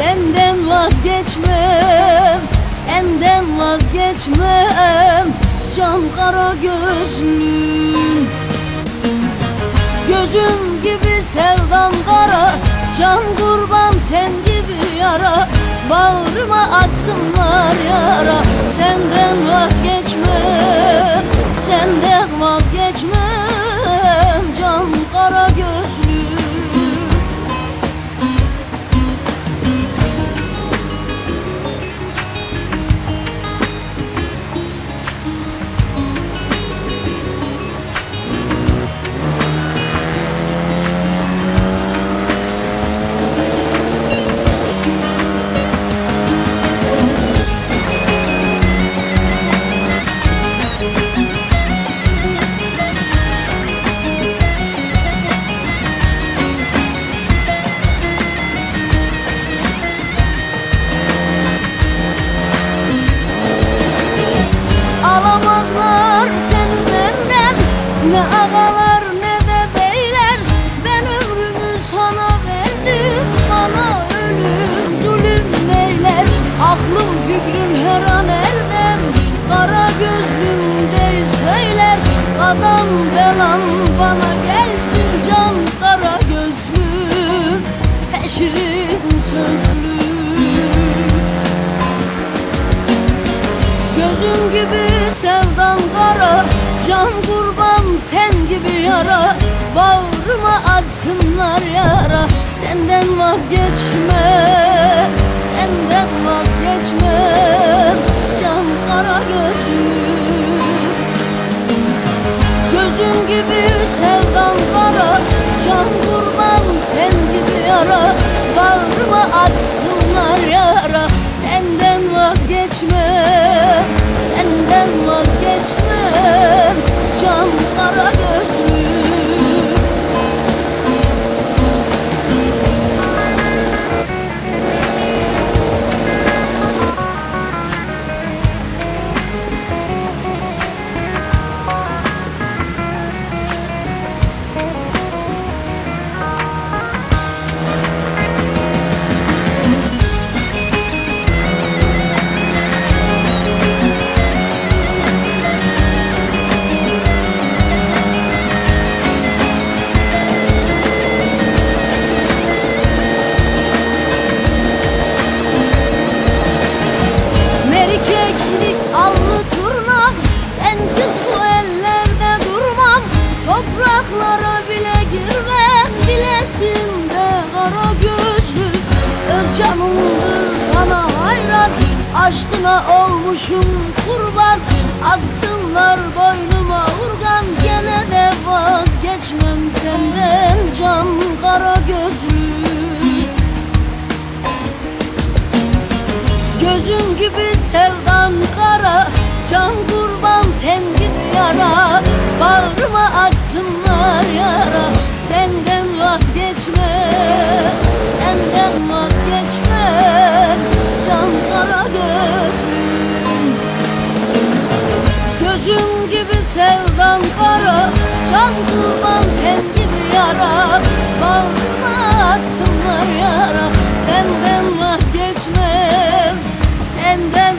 Senden vazgeçmem Senden vazgeçmem. Can kara gözlüm. Gözüm gibi sevdan kara Can kurban sen gibi yara. Bağrıma açsınlar yara Senden vazgeçmem Senden vazgeçmem Ne ağalar ne de beyler. Ben ömrümü sana verdim. Bana ölüm zulüm neyler Aklım fikrim her an erdem. Kara gözlüm de söyler Adam belan bana gelsin Can. Kara gözlüm Peşirin sözlüm Gözüm gibi sevdan kara Can yara Bağrıma açsınlar yara. Senden vazgeçme Senden vazgeçmem Can kara gözlüm Gözüm gibi sevdan kara Can kurban sen gibi yara. Bağrıma açsınlar yara Senden vazgeçmem Senden vazgeçmem Topraklara bile girmem Bilesin de kara gözlü Öz canımdır sana hayran Aşkına olmuşum kurban. Atsınlar boynuma urgan Gene de vazgeçmem senden Can kara gözlü Gözüm gibi sevdan kara Can kurban sen gibi yara. Bağrıma açsınlar yara Senden vazgeçme Senden vazgeçme Can kara gözüm Gözüm gibi sevdan kara Can kurban sen gibi yara. Bağrıma atsınlar yara Senden vazgeçme Senden